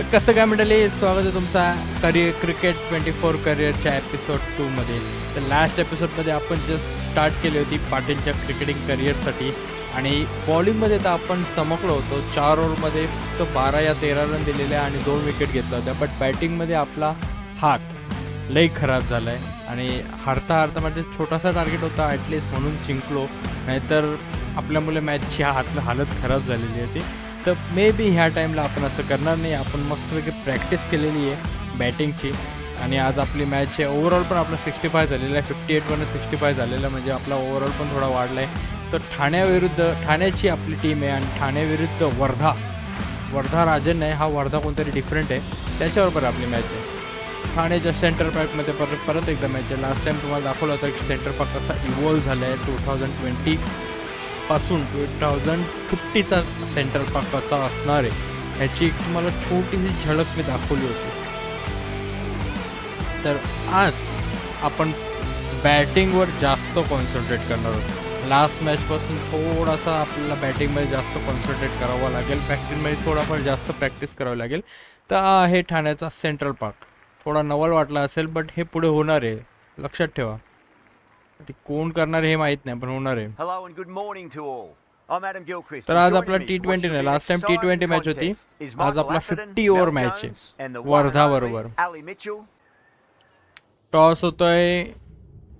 तर कसं काय म्हणाले स्वागत आहे तुमचा करिअर क्रिकेट ट्वेंटी फोर करिअरच्या एपिसोड टूमध्ये तर लास्ट एपिसोडमध्ये आपण जस्ट स्टार्ट केली होती पाटीलच्या क्रिकेटिंग करिअरसाठी आणि बॉलिंगमध्ये तर आपण चमकलो होतो. चार ओव्हरमध्ये फक्त बारा या तेरा रन दिलेल्या आणि दोन विकेट घेतल्या होत्या. बट बॅटिंगमध्ये आपला हात लई खराब झाला आहे आणि हारता हारता म्हणजे छोटासा टार्गेट होता ॲटलिस्ट म्हणून जिंकलो. नाहीतर आपल्यामुळे मॅचची हात हालत खराब झालेली होती. तर मे बी ह्या टाईमला आपण असं करणार नाही. आपण मस्तपैकी प्रॅक्टिस केलेली आहे बॅटिंगची आणि आज आपली मॅच आहे. ओव्हरऑल पण आपलं सिक्स्टी फाय झालेलं आहे. फिफ्टी एटवरनं सिक्स्टी फाय झालेलं आहे. म्हणजे आपला ओव्हरऑल पण थोडा वाढला आहे तर ठाण्याविरुद्ध ठाण्याची आपली टीम आहे. आणि ठाण्याविरुद्ध वर्धा. वर्धा राजन नाही हा वर्धा कोणतरी डिफरंट आहे. त्याच्याबरोबर आपली मॅच आहे. ठाण्याच्या सेंटर पॅकमध्ये परत परत एकदा मॅच आहे. लास्ट टाईम तुम्हाला दाखवलं होतं की सेंटर पॅक कसा इव्हॉल्व्ह झाला आहे टू थाउजंड ट्वेंटी पासून टू थाउजंड फिफ्टीचा सेंटर पार्क कसा असणार आहे ह्याची एक तुम्हाला छोटीशी झलक मी दाखवली होती. तर आज आपण बॅटिंगवर जास्त कॉन्सन्ट्रेट करणार आहोत. लास्ट मॅचपासून थोडासा आपल्याला बॅटिंगमध्ये जास्त कॉन्सन्ट्रेट करावं लागेल बॅटिंगमध्ये थोडाफार जास्त प्रॅक्टिस करावी लागेल. तर आहे ठाण्याचा सेंट्रल पार्क थोडा नवल वाटला असेल बट हे पुढे होणार आहे. लक्षात ठेवा. ते कोण करणार हे माहीत नाही पण होणार आहे. Hello and good morning to all. I'm Adam Gilchrist. तर आज आपला टी ट्वेंटी नाही last time T twenty match होती आज आपला फिफ्टी ओव्हर मॅच आहे. वर्धा बरोबर. टॉस होतोय.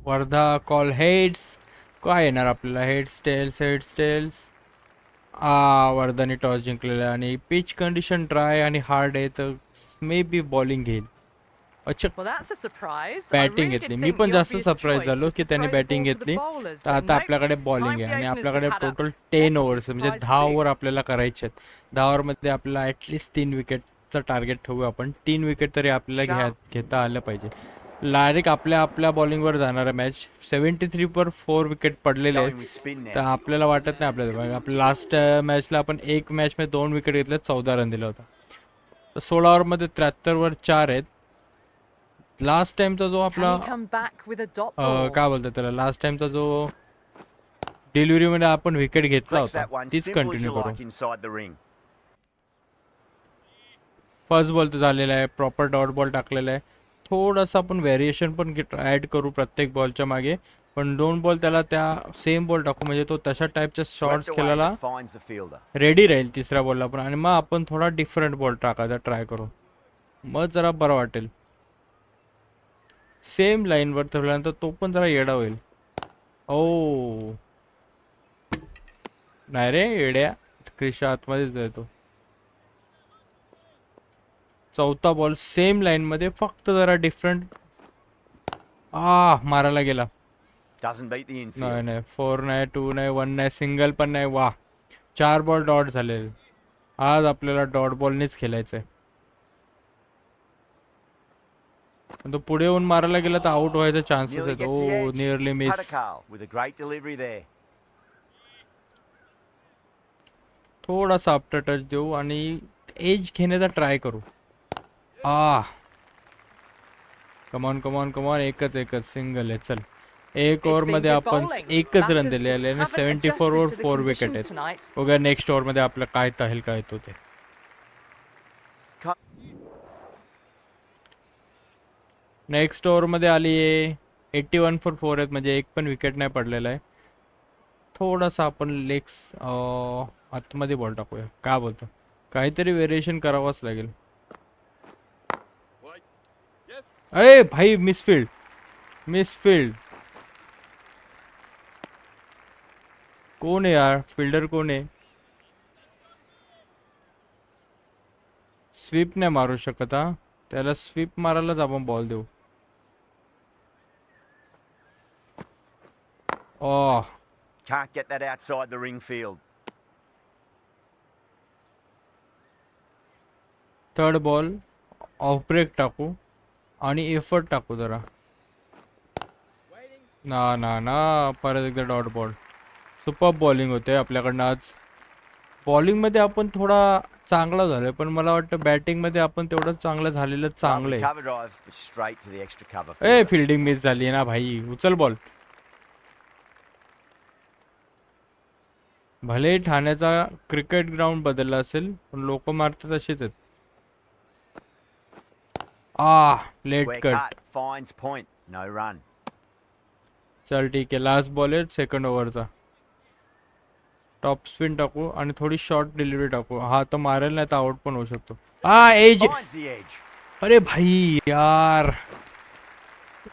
वर्धा कॉल हेड्स काय येणार आपल्याला? हेड्स टेल्स हेड्स टेल्स आ वर्धाने टॉस जिंकलेला आणि पिच कंडिशन ड्राय आणि हार्ड आहे तर मे बी बॉलिंग घेईल. बॅटिंग घेतली. मी पण जास्त सरप्राईज झालो की त्याने बॅटिंग घेतली. तर आता. आपल्याकडे बॉलिंग आहे आणि आपल्याकडे. टोटल टेन ओव्हर्स म्हणजे दहा. ओव्हर आपल्याला करायचे आहेत. दहा ओव्हरमध्ये आपल्याला ॲटलिस्ट तीन विकेटचं टार्गेट ठेवू आपण. तीन विकेट तरी आपल्याला घ्या घेता आलं पाहिजे. डायरेक्ट आपल्या आपल्या बॉलिंगवर जाणार आहे match seventy three per four wicket पडलेले आहेत. तर. आपल्याला वाटत नाही आपल्याला. आपल्या लास्ट मॅचला आपण एक मॅचमध्ये दोन विकेट घेतले चौदा रन दिला होता. सोळा ओव्हरमध्ये त्र्याहत्तरवर चार आहेत. लास्ट टाइमचा जो आपला अ? काय बोलतात त्याला? लास्ट टाइमचा जो डिलिव्हरीमध्ये आपण विकेट घेतला that होता one. तीच simple as कंटिन्यू करू. like inside the ring. First ball तर झालेला आहे प्रॉपर डॉट बॉल टाकलेला आहे. थोडंसं आपण व्हेरिएशन पण ॲड करू प्रत्येक बॉलच्या मागे पण दोन बॉल त्याला त्या सेम बॉल टाकू म्हणजे तो तशा टाईपच्या shots away finds the fielder. Ready राहील तिसऱ्या बॉलला पण. आणि मग आपण थोडा डिफरंट बॉल टाकायचा ट्राय करू. मग जरा बरं वाटेल. सेम लाईनवर ठेवल्यानंतर तो पण जरा येडा होईल. ओ. नाही रे येड्या. क्रिशा आतमध्येच येतो चौथा बॉल सेम लाईनमध्ये फक्त जरा डिफरंट आ मारायला गेला. नाही. नाही. फोर नाही टू नाही वन नाही सिंगल पण नाही. वा चार बॉल डॉट झाले आज आपल्याला डॉट बॉलनेच खेळायचं आहे तो पुढे येऊन मारायला गेला तर आउट व्हायचा चान्सेस आहेत. ओ. Nearly miss. थोडासा आफ्टर टच देऊ आणि एज घेण्याचा ट्राय करू. आ. कमॉन कमॉन कमॉन एकच एकच. सिंगल आहे. चल. एक ओव्हरमध्ये आपण. एकच रन दिले आणि seventy four over four wicket आहेत. बघा नेक्स्ट ओव्हरमध्ये आपलं काय तहेल काय येतो ते नेक्स्ट ओव्हरमध्ये आली आहे. एट्टी वन फॉर फोर आहेत. म्हणजे एक पण विकेट नाही पडलेला आहे. थोडासा आपण लेग्स आतमध्ये बॉल टाकूया. काय बोलतो? काहीतरी व्हेरिएशन करावंच लागेल. अरे भाई मिसफिल्ड मिसफिल्ड कोण आहे यार? फिल्डर कोण आहे? स्वीप नाही मारू शकत हा. त्याला स्वीप मारायलाच आपण बॉल देऊ. Oh Can't get that outside the ring field. Third ball off break टाकू आणि एफर्ट टाकू जरा ना ना ना परत एकदा डॉट बॉल सुपर बॉलिंग होते आपल्याकडनं आज बॉलिंगमध्ये आपण थोडा चांगला झालोय पण मला वाटतं बॅटिंगमध्ये आपण तेवढं चांगलं झालेलं चांगलं आहे. ए. फिल्डिंग मिस झाली ना भाई उचल बॉल भले ठाण्याचा क्रिकेट ग्राउंड बदलला असेल पण लोक मारतात असेच आहेत आ late cut. Finds point. No run. चल ठीक आहे लास्ट बॉल आहे सेकंड ओव्हरचा टॉप स्पिन टाकू आणि थोडी शॉर्ट डिलिव्हरी टाकू हा तर मारेल नाही तर आउट पण होऊ शकतो हा एज. अरे भाई यार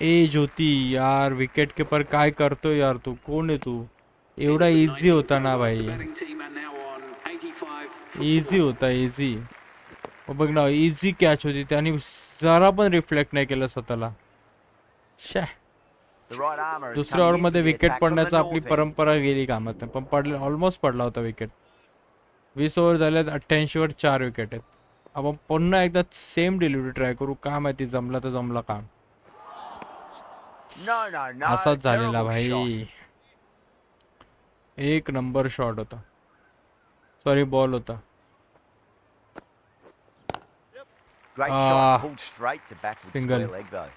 एज होती यार विकेट किपर काय करतो यार तू कोण आहे तू एवढा इझी होता ना भाई Betting team are now on 85. Easy होता इझी बघ ना इझी कॅच होती त्याने जरा पण रिफ्लेक्ट नाही केलं स्वतःला शे दुसऱ्या come ओव्हर into मध्ये the विकेट पडण्याचा आपली. परंपरा गेली कामात पण पडले ऑलमोस्ट पडला होता विकेट वीस ओव्हर झाल्यात अठ्ठ्याऐंशी वर चार विकेट आहेत आपण पुन्हा एकदा सेम डिलिव्हरी ट्राय करू काय माहिती जमला तर जमला काम. असाच झालेला भाई. एक नंबर शॉट होता सॉरी बॉल होता Great Ah. shot. Pulled straight to backward Single. square leg though.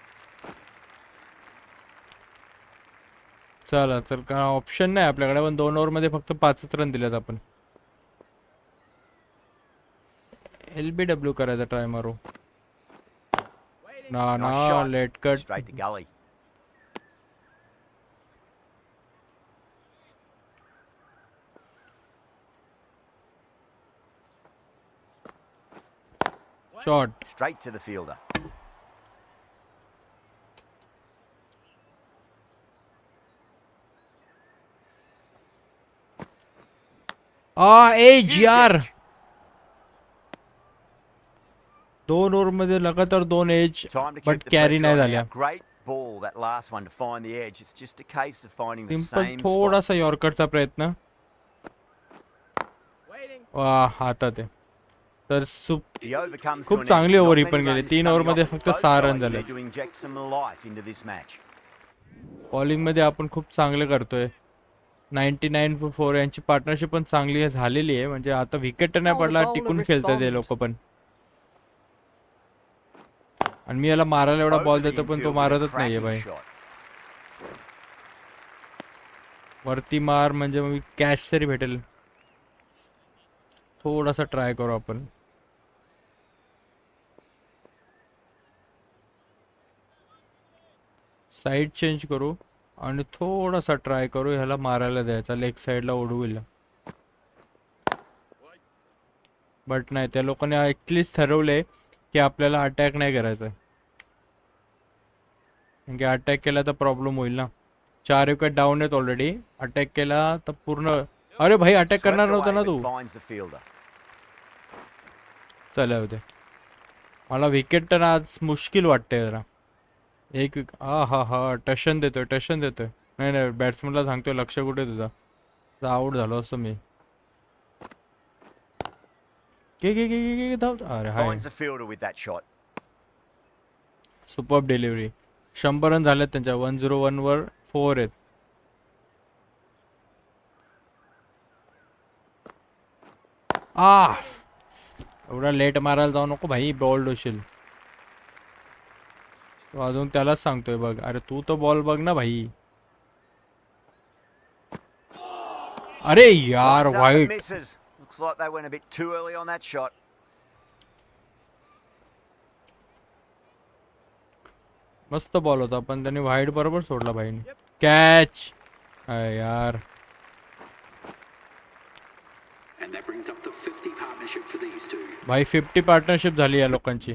चला तर का ऑप्शन नाही आपल्याकडे पण दोन ओव्हरमध्ये फक्त पाचच रन दिलेत आपण एल बी डब्ल्यू करायचा ट्राय मारू ना ना. Late cut Straight to gully. Shot Straight to the fielder. A edge Huge यार edge. दोन ओव्हर मध्ये लगातार दोन edge Time to but keep the carry pressure नाही on झाल्या now. Great ball, that last one to find the edge. It's just a case of finding the simple same spot. थोडासा यॉर्करचा प्रयत्न वा हातात आहे तर सुप खूप चांगली Not ही पण गेली. तीन coming over मध्ये off फक्त सहा sides झाले. बॉलिंगमध्ये आपण खूप चांगले करतोय नाईन्टी नाईन फोर यांची पार्टनरशिप पण चांगली झालेली आहे म्हणजे आता विकेट नाही पडला टिकून खेळतात ते. लोक पण आणि मी याला मारायला एवढा बॉल देतो पण तो मारतच नाहीये भाई. वरती मार म्हणजे मग कॅच तरी भेटेल थोडासा ट्राय करू आपण साईड चेंज करू आणि थोडासा ट्राय करू ह्याला मारायला द्यायचा. लेग साईडला ओढवून बट नाही त्या लोकांनी ॲटलिस्ट ठरवले की आपल्याला अटॅक नाही करायचा. कारण की अटॅक केला तर प्रॉब्लेम होईल ना. चार विकेट डाऊन आहेत ऑलरेडी अटॅक केला तर पूर्ण अरे भाई अटॅक करणार नव्हता ना तू. चला होते मला विकेट तर आज मुश्किल वाटते जरा. एक हा हा हा टशन देतोय टशन देतोय. नाही नाही बॅट्समनला सांगतोय लक्ष कुठे तुझा? आउट झालो असतो मी. के अरे हाय. सुपर डिलिव्हरी शंभर रन झालेत त्यांच्या. वन झिरो वन वर फोर आहेत. आ एवढा लेट मारायला जाऊ नको भाई बॉल्ड होशील. तो अजून त्यालाच सांगतोय बघ. अरे तू तो बॉल बघ ना भाई. अरे यार वाईट मस्त बॉल होता पण त्यांनी व्हाईट बरोबर सोडला भाई. कॅच यार. भाई फिफ्टी पार्टनरशिप झाली या लोकांची.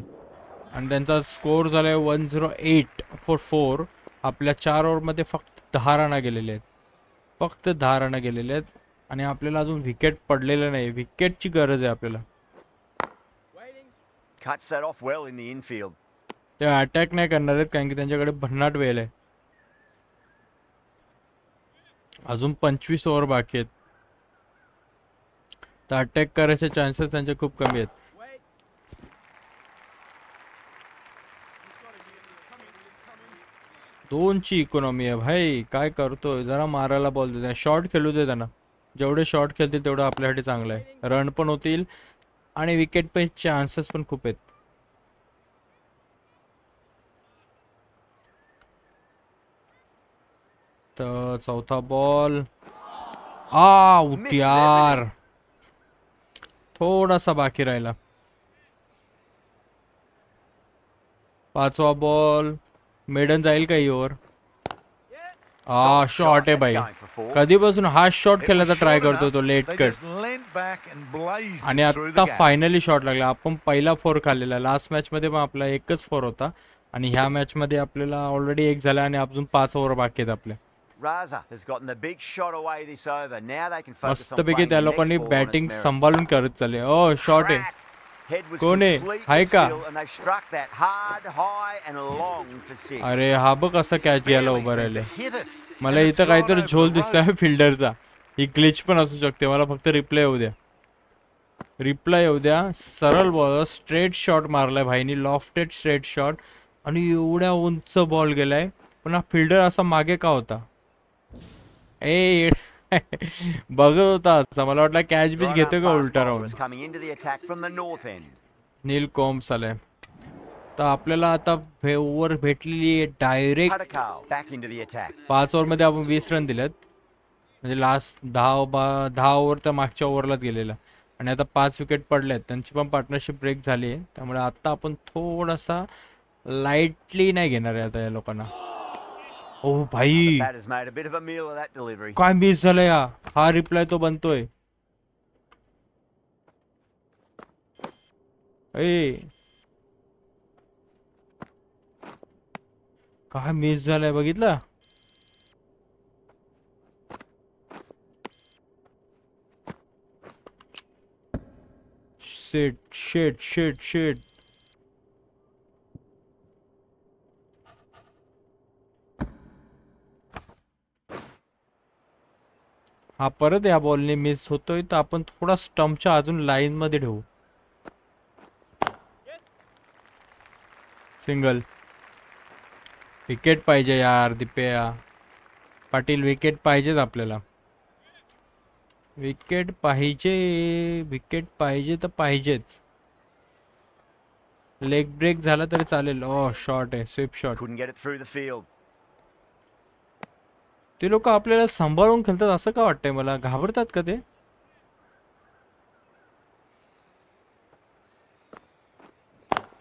आणि त्यांचा स्कोर झालाय one zero eight four four आपल्या चार ओव्हरमध्ये फक्त दहा रन गेलेले आहेत. फक्त दहा रन गेलेले आहेत. आणि आपल्याला अजून विकेट पडलेलं नाही. विकेटची गरज आहे आपल्याला. ते अटॅक नाही करणार आहेत कारण की त्यांच्याकडे भन्नाट वेळ आहे. अजून पंचवीस ओव्हर बाकी आहेत. तर अटॅक करायचे चान्सेस त्यांचे खूप कमी आहेत. दोनची इकॉनॉमी आहे. भाई काय करतोय? जरा मारायला बॉल दे शॉर्ट खेळू दे त्यांना. जेवढे शॉर्ट खेळतील तेवढं आपल्यासाठी चांगलं आहे. रन पण होतील आणि विकेट पे चान्सेस पण खूप आहेत. तर चौथा बॉल आउट यार थोडासा बाकी राहिला. पाचवा बॉल मेडन जाईल का ओवर हा शॉर्ट आहे बाई. कधीपासून हा शॉर्ट खेळण्याचा ट्राय करतो तो लेट कट आणि आता फायनली शॉर्ट लागला. आपण पहिला फोर खाल्लेला. लास्ट मॅच मध्ये पण आपला एकच फोर होता. आणि ह्या मॅच मध्ये आपल्याला ऑलरेडी एक झाला आणि अजून पाच ओव्हर बाकी आहेत आपल्या मस्तपैकी त्या लोकांनी बॅटिंग सांभाळून करत चालले. Oh, ओ शॉर्ट आहे. कोण आहे? हाय का? अरे हा बघ कसा कॅच घ्यायला Barely उभा राहिले. मला इथं काहीतरी झोल दिसतोय. फिल्डरचा. ही ग्लिच पण असू शकते. मला फक्त रिप्लाय येऊ द्या. रिप्लाय येऊ द्या. सरळ बॉल स्ट्रेट शॉट मारलाय भाईनी. लॉफ्टेड स्ट्रेट शॉट आणि एवढ्या उंच बॉल गेलाय. पण हा फिल्डर असा मागे का होता? ए बघत होता असा. मला वाटलं कॅच बीच arm का उलटा राहून end. नील कोम्स आलाय तर आपल्याला आता ओव्हर भेटलेली डायरेक्ट the attack. पाच ओव्हरमध्ये आपण वीस रन दिलेत. म्हणजे लास्ट दहा बा दहा ओव्हर तर मागच्या ओव्हरलाच गेलेला. आणि आता पाच विकेट पडलेत. त्यांची पण पार्टनरशिप ब्रेक झाली आहे. त्यामुळे आता आपण थोडासा लाईटली नाही घेणार आहे आता या लोकांना. ओ भाई। Batter's made a bit of a meal of that delivery. काय मिस झालं या? हा रिप्लाय तो बनतोय. ए. काय मिस झालंय बघितलं? शेट शेट शेट शेट हा परत या बॉलने मिस होतोय तर आपण थोडा स्टम्पच्या अजून लाईन मध्ये ठेवू. सिंगल विकेट पाहिजे यार दिप्या. पाटील विकेट पाहिजेच आपल्याला. विकेट पाहिजे विकेट पाहिजे तर पाहिजेच. लेग ब्रेक झाला तरी चालेल. Oh, ओ शॉर्ट आहे. Sweep shot Couldn't get it through the field. ते लोक आपल्याला सांभाळून खेळतात असं का वाटतंय मला? घाबरतात का ते?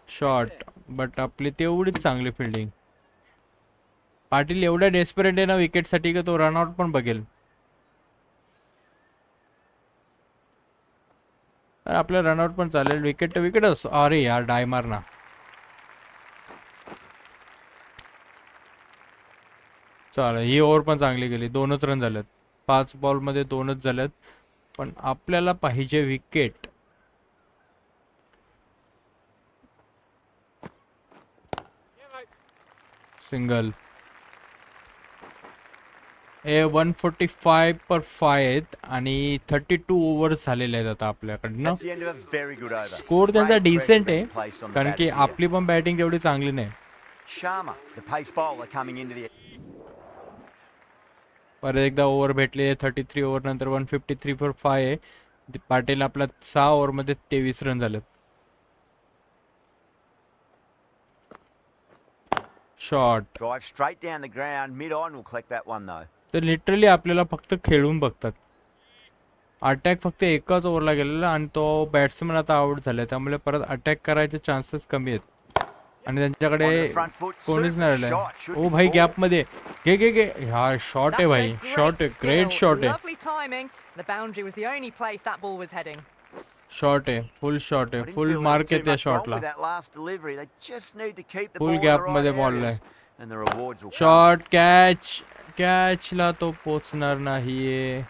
शॉट बट आपली तेवढीच चांगली फिल्डिंग पाटील एवढ्या डेस्परेट आहे ना विकेटसाठी का तो रनआउट पण बघेल? तर आपल्या रनआउट पण चालेल. विकेट तर विकेट असतो अरे यार डाय मारना चालेल. ही ओव्हर पण चांगली गेली. दोनच रन झालेत. पाच बॉलमध्ये दोनच झालेत. पण आपल्याला पाहिजे विकेट. सिंगल. ए one forty five per five आहेत. आणि थर्टी टू ओव्हर्स झालेले आहेत आता आपल्याकडनं. स्कोर त्यांचा डिसेंट आहे. कारण की. आपली पण बॅटिंग तेवढी चांगली नाही Sharma, the pace bowler coming into the परत एकदा ओव्हर भेटले थर्टी थ्री ओव्हर नंतर one fifty three for five आहे. पाटील आपला सहा ओव्हरमध्ये तेवीस रन झालेत. Shot though. तर लिटरली आपल्याला फक्त खेळून बघतात. अटॅक फक्त एकाच ओव्हरला गेलेला आणि तो बॅट्समन आता आउट झाला त्यामुळे परत अटॅक करायचे चान्सेस कमी आहेत. आणि त्यांच्याकडे कोणीच नाही राहिलंय. ओ भाई गॅपमध्ये घे घे घे. हा शॉर्ट आहे भाई. शॉर्ट आहे. ग्रेट शॉर्ट आहे. शॉर्ट आहे. फुल शॉर्ट आहे. फुल मार्क आहे त्या शॉर्ट फुल गॅपमध्ये बॉल शॉर्ट कॅच कॅच ला तो पोचणार नाहीये.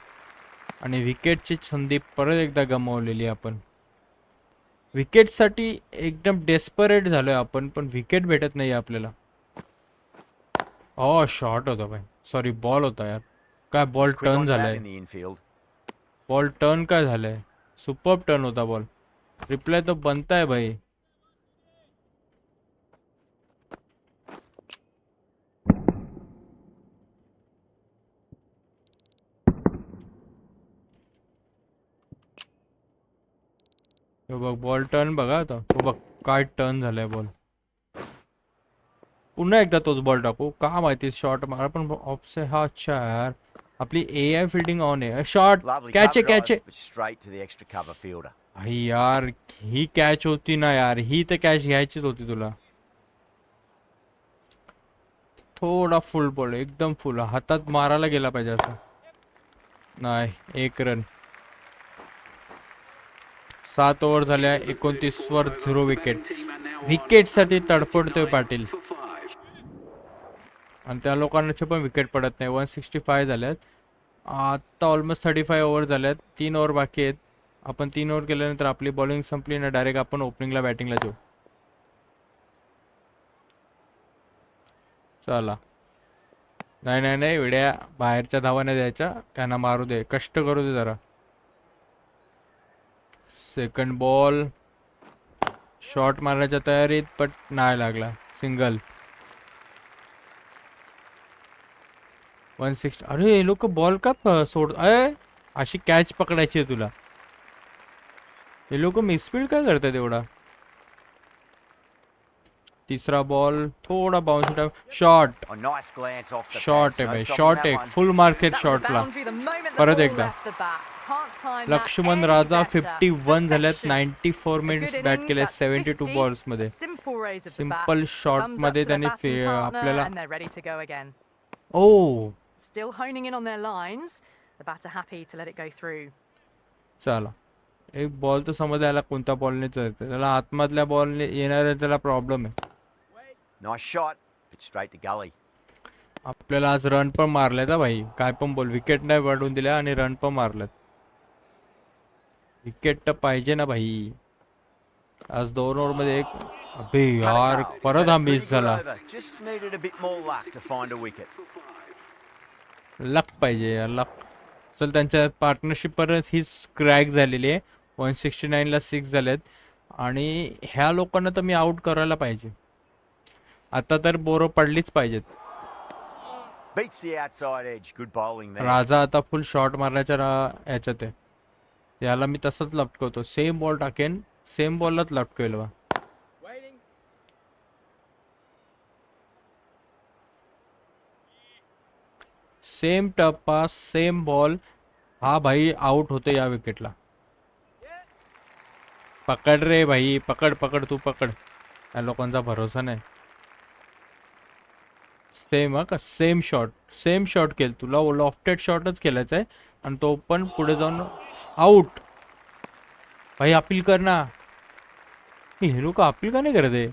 आणि विकेटची संधी परत एकदा गमावलेली आपण. विकेटसाठी एकदम डेस्परेट झालोय आपण पण विकेट भेटत नाही आपल्याला. ओ शॉट होता भाई. सॉरी बॉल होता यार. काय बॉल टर्न झालाय. बॉल टर्न काय झालंय? सुपर टर्न होता बॉल रिप्लाय तो बनताय भाई. तो बघ बॉल टर्न बघा आता. तो बघ काय टर्न झालाय बॉल पुन्हा एकदा तोच बॉल टाकू. का माहिती शॉट मारा पण ऑफसे हा अच्छा यार. आपली ए आय फिल्डिंग ऑन आहे. शॉट कॅच आहे कॅच आहे. भाई यार ही कॅच होती ना यार. ही तर कॅच घ्यायचीच होती तुला. थोडा फुल बॉल एकदम फुल हातात मारायला गेला पाहिजे असं. नाही एक रन सात ओव्हर झाल्या एकोणतीस वर झिरो विकेट. विकेटसाठी तडफडतोय पाटील. आणि त्या लोकांचे पण विकेट पडत नाही. वन सिक्स्टी फाय झाल्यात. आत्ता ऑलमोस्ट थर्टी फाय ओव्हर झाल्यात. तीन ओव्हर बाकी आहेत. आपण तीन ओव्हर केल्यानंतर आपली बॉलिंग संपली ना डायरेक्ट आपण ओपनिंगला बॅटिंगला जाऊ. चला. नाही नाही नाही. विड्या बाहेरच्या धावा नाही द्यायच्या. त्यांना मारू दे. कष्ट करू दे जरा. सेकंड बॉल शॉट मारण्याच्या तयारीत पण नाही लागला. सिंगल वन सिक्स अरे हे लोक बॉल का सोड अय अशी कॅच पकडायची आहे तुला. हे लोक मिसफील्ड काय करतात एवढा? तीसरा बॉल थोड़ा बाउंस हिट शॉट शॉर्ट है भाई. शॉर्ट एक फुल मार्केट शॉर्ट ला. परत एकदा. लक्ष्मण राजा 51 वन झालेत नाईन्टी फोर मिनिट्स बॅट केले सेव्हन्टी टू बॉल्समध्ये. सिंपल शॉर्टमध्ये त्यांनी आपल्याला ओ oh. Still honing in on their lines. The batter चला. एक बॉल तर समजायला कोणत्या बॉलने चालते त्याला आतमधल्या बॉलने येणाऱ्या त्याला प्रॉब्लेम आहे. Nice shot, but straight to gully. आपल्याला आज रन पण मारलेत हा भाई. काय पण बोल विकेट नाही वाढवून दिल्या आणि रन पण मारलेत. विकेट तर पाहिजे ना भाई. आज दोन ओव्हरमध्ये एक अबे यार परत हा मिस झाला. Over. Just needed a bit more luck to find a wicket. लक पाहिजे यार लक चल त्यांच्या पार्टनरशिप परत हीच क्रॅक झालेली आहे. वन सिक्स्टी नाईनला सिक्स झालेत. आणि ह्या लोकांना तर मी आउट करायला पाहिजे. आता तर बोरं पडलीच पाहिजेत. Beats the outside edge. Good bowling there. राजा आता फुल शॉट मारण्याच्या रा- याच्यात आहे. त्याला मी तसंच लटकवतो सेम बॉल टाकेन. सेम बॉललाच लटकवेल बा. सेम टप्पा सेम बॉल हा भाई आउट होतो या विकेटला पकड रे भाई. पकड पकड तू पकड. या लोकांचा भरोसा नाही. सेम हा का? सेम शॉट सेम शॉट केलं तुला. लॉफ्टेड शॉटच केलाच आहे. आणि तो पण पुढे जाऊन आउट भाई अपील कर ना. हे लोक अपील का नाही करत आहे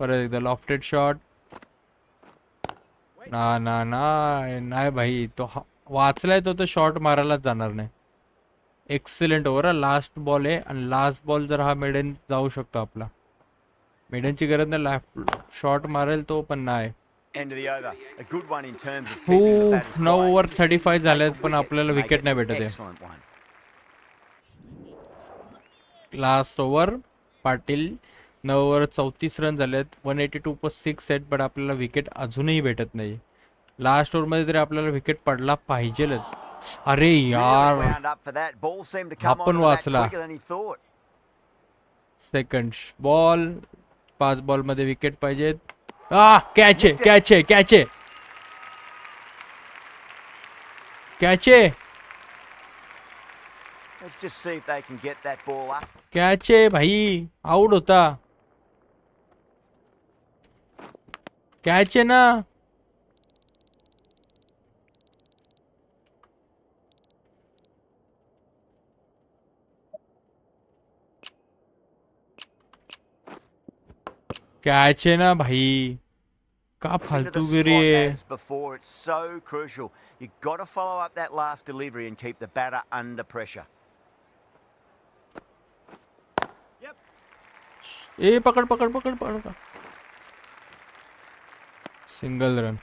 परत एकदा लॉफ्टेड शॉट ना ना ना. नाही भाई तो वाचलाय तो तर शॉट मारायलाच जाणार नाही. एक्सलेंट ओव्हर लास्ट बॉल आहे. आणि लास्ट बॉल जर हा मेडेन जाऊ शकतो आपला. मिडनची गरज नाही. लेफ्ट शॉट मारेल तो पण नाही. हो, नऊ ओव्हर थर्टी फाय झाले पण आपल्याला विकेट नाही भेटत लास्ट ओव्हर पाटील. नऊ ओव्हर चौतीस रन झालेत. One eighty two per six set पण आपल्याला विकेट अजूनही भेटत नाही. लास्ट ओव्हरमध्ये तरी आपल्याला विकेट पडला पाहिजेलच. अरे यार. आपण वाचला. सेकंड बॉल पाच बॉलमध्ये विकेट पाहिजेत आ कॅच आहे कॅच आहे कॅच आहे. कॅच आहे. कॅच आहे भाई आउट होता. कॅच आहे ना. कॅच आहे ना भाई? का फालतूगिरी आहे? As before. It's so crucial. You've got to follow up that last delivery and keep the batter under pressure. ए पकड पकड पकड पकड सिंगल रन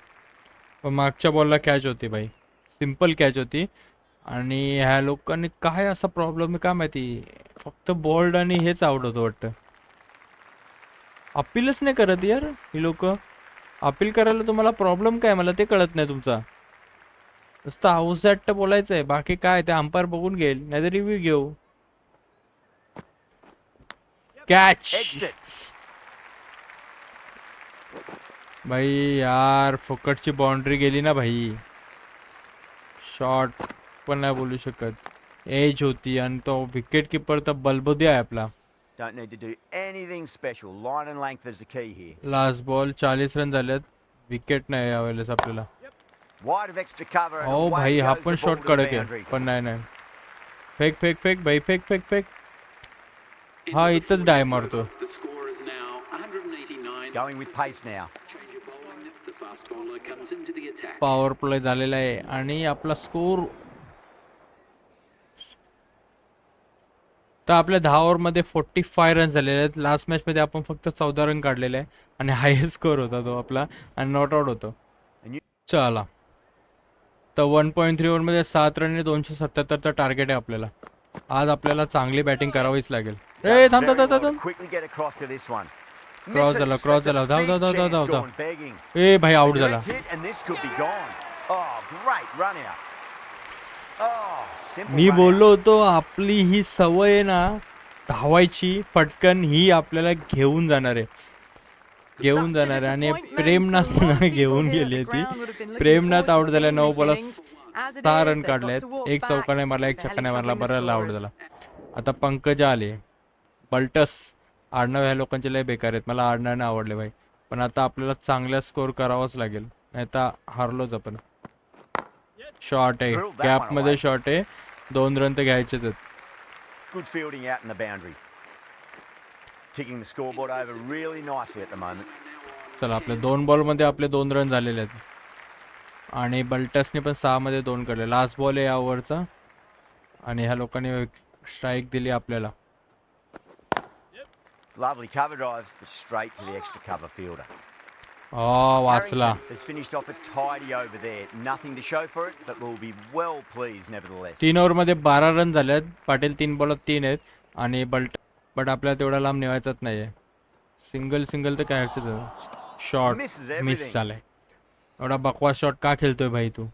पण मागच्या बॉलला कॅच होती भाई. सिंपल कॅच होती. आणि ह्या लोकांनी काय असा प्रॉब्लेम आहे काय माहिती? फक्त बॉल्ड आणि हेच होतं वाटतं. अपीलच नाही करत यार ही लोक. अपील करायला तुम्हाला प्रॉब्लेम काय? मला ते कळत नाही तुमचा. नुसतं आउटसाईड बोलायचं आहे बाकी काय? ते अंपायर बघून घेईल. नाहीतर रिव्ह्यू घेऊ. कॅच. भाई यार फुकटची बाउंड्री गेली ना भाई. शॉट पण नाही बोलू शकत. एज होती आणि तो विकेट किपर तर बलबुदी आहे आपला. Don't need to do anything special. Line and length is the key here. Last ball चाळीस रन झालेत विकेट नाही यावेळेस आपल्याला Wide of extra cover away भाई हा पण ball शॉट to the कडक. आहे पण नाही नाही फेक फेक फेक भाई फेक फेक फेक हा इथंच 40th डाय. मारतो The score is now 189. Going with pace now. Power play झालेला आहे आणि आपला स्कोर तर आपल्या दहा ओव्हरमध्ये फोर्टी फाय रन झालेले आहेत. लास्ट मॅचमध्ये आपण फक्त चौदा रन काढलेले आहे. आणि हायेस्ट स्कोर होता तो आपला. आणि नॉट आउट होतो. चला. तर वन पॉईंट थ्री ओव्हरमध्ये सात रन आणि दोनशे सत्याहत्तरचं टार्गेट आहे आपल्याला. आज आपल्याला चांगली बॅटिंग करावीच लागेल. ए थांब थांब थांब Misses. झाला, a झाला. धाव, धाव, धाव, धाव, धाव. ए भाई आउट झाला. मी. बोललो होतो आपली ही सवय आहे ना धावायची पटकन ही आपल्याला घेऊन जाणार आहे घेऊन जाणार आहे आणि. प्रेमनाथ घेऊन गेली the ती ground would have been looking Premnath out झाल्या नऊ बॉल सहा रन काढलेत एक back. चौका नाही मारला एक Barely छक्का नाही मारला बरं आउट. झाला आता पंकजा आले बल्टस आडनाव ह्या लोकांचे लय बेकार आहेत मला आडनाव नाही आवडले भाई पण आता आपल्याला चांगला स्कोर करावाच लागेल नाही तर हारलोच आपण शॉर्ट आहे. गॅपमध्ये शॉर्ट आहे. दोन रन तर घ्यायचे आहेत. Good fielding out in the boundary taking the scoreboard I have really not see the moment चला आपले दोन बॉलमध्ये आपले दोन रन झालेले आहेत. आणि बल्टसने पण सहा मध्ये दोन केले लास्ट बॉल आहे या ओव्हरचा. आणि ह्या लोकांनी स्ट्राइक दिली आपल्याला. Lovely cover drive strike to the extra cover fielder อ๋ वाचला has finished off a tidy over there. Nothing to show for it, but will be well pleased nevertheless. तीन ओव्हरमध्ये बारा रन झाले आहेत पाटील तीन बॉलात तीन आहेत. आणि बल्ट बट आपल्याला तेवढा लांब नेवायचाच नाही आहे सिंगल सिंगल तर काय शॉर्ट Misses मिस. झालाय एवढा बकवास शॉट का खेळतोय भाई तू?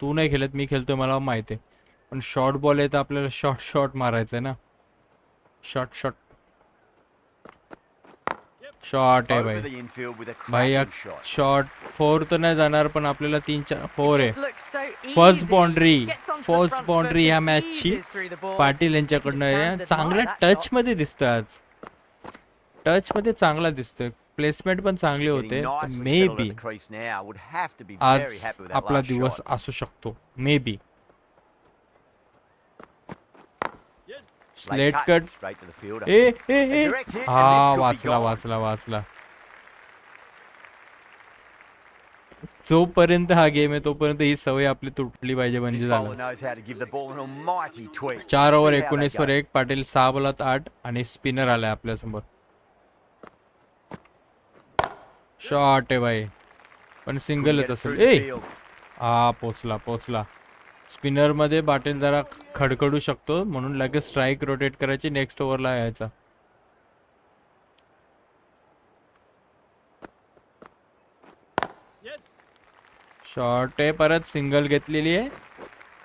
तू नाही खेळत मी खेळतोय मला माहिती आहे. पण शॉर्ट बॉल आहे तर आपल्याला शॉर्ट शॉर्ट मारायचं आहे ना. शॉर्ट शॉर्ट शॉर्ट आहे भाई. भाई शॉर्ट फोर तर नाही जाणार पण आपल्याला तीन चार फोर आहे. फर्स्ट बाउंड्री फर्स्ट बाउंड्री ह्या मॅचची पाटील यांच्याकडनं चांगल्या टच मध्ये दिसत आज. टच मध्ये चांगला दिसतोय. प्लेसमेंट पण चांगले होते. मे बी आज आपला दिवस असू शकतो. मे बी लेट कट ए ए ए हा वाचला वाचला वाचला जोपर्यंत हा गेम आहे तोपर्यंत ही सवय आपली तुटली पाहिजे म्हणजे चार ओव्हर एकोणीस वर एक पाटील सहा बोलात आठ आणि स्पिनर आलाय आपल्यासमोर. शॉर्ट आहे बाई. पण सिंगल येत असेल. ए! हा पोचला पोचला. स्पिनरमध्ये पाटील जरा खडखडू शकतो म्हणून लगेच स्ट्राईक रोटेट करायची नेक्स्ट ओव्हरला यायचा. शॉर्ट आहे परत सिंगल घेतलेली आहे.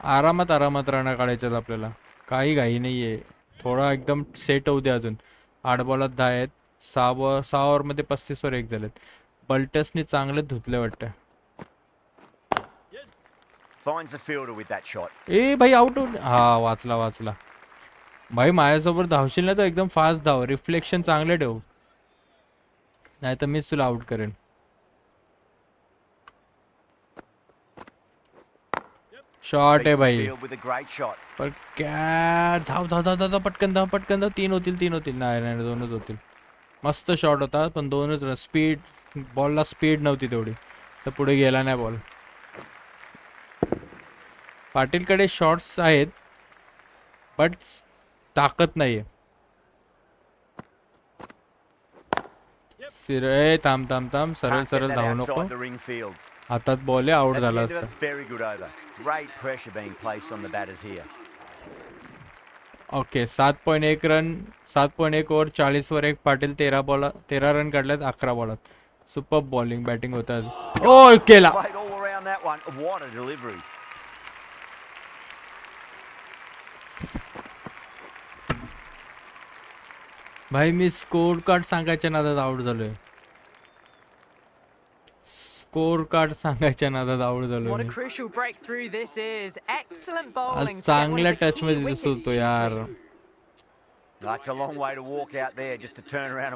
आरामात आरामात राणा काढायच्यात आपल्याला. काही घाई नाही आहे थोडा एकदम सेट होऊ दे अजून. आठ बॉलात दहा आहेत. सहा बॉल सहा ओव्हरमध्ये पस्तीसवर एक झालेत. बल्टसनी चांगले धुतले वाटतं. Finds the fielder with that shot. ए भाई आउट हा वाचला वाचला. भाई माझ्यासोबत धावशील ना तर एकदम फास्ट धाव. रिफ्लेक्शन चांगले ठेव. नाही तर मीच तुला आउट करेन. शॉर्ट आहे भाई. field with a great shot. पण क्या धाव धाव धाव धाव धाव, पटकन धाव पटकन धाव. तीन होतील तीन होतील. नाही नाही दोनच होतील. मस्त शॉट होता पण दोनच स्पीड बॉलला स्पीड नव्हती तेवढी. तर पुढे गेला नाही बॉल पाटीलकडे शॉट्स आहेत बट ताकद नाहीये. सिरे थांब थांब थांब सरळ सरळ धावू नको. हातात बॉल आहे आउट झाला. ओके सात पॉईंट एक रन सात पॉईंट एक ओव्हर चाळीसवर एक पाटील तेरा बॉल तेरा रन काढल्यात अकरा बॉलात सुपर बॉलिंग बॅटिंग होतात ओ केला Played all around that one. What a delivery. भाई मी स्कोर कार्ड सांगायच्या नादात आउट झालोय स्कोर कार्ड सांगायच्या नादात आउट झालोय आज चांगल्या टच मध्ये दिसत यार That's a long way to walk out there just to turn around.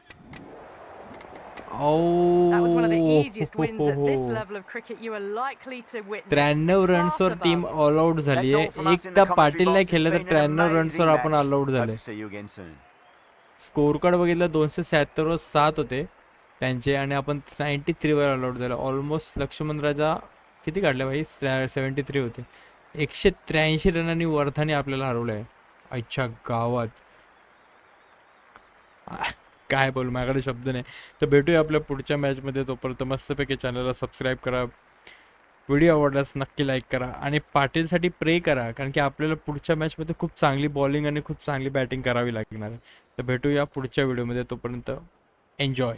Oh. That was one of the easiest wins at this level of cricket you are likely to witness. त्र्याण्णव Class रन्सवर टीम. All out झाली आहे एकदा पाटील नाही खेळलं तर त्र्याण्णव amazing रन्सवर आपण. ऑल आउट झाले स्कोअर कार्ड बघितलं दोनशे शहात्तरवर सात होते. त्यांचे आणि आपण नाईन्टी थ्रीवर ऑल झालं. ऑलमोस्ट लक्ष्मण राजा किती काढले भाई? सेवन्टी थ्री होते. एकशे त्र्याऐंशी रनांनी वर्धाने आपल्याला हरवलं आहे अच्छा गावात काय बोलू माझ्याकडे शब्द नाही. तर भेटूया आपल्या पुढच्या मॅचमध्ये तोपर्यंत मस्तपैकी चॅनलला सबस्क्राईब करा. व्हिडिओ आवडल्यास नक्की लाईक करा आणि पाटीलसाठी प्रे करा कारण की आपल्याला पुढच्या मॅचमध्ये खूप चांगली बॉलिंग आणि खूप चांगली बॅटिंग करावी लागणार आहे. तर भेटूया पुढच्या व्हिडिओमध्ये तोपर्यंत एन्जॉय.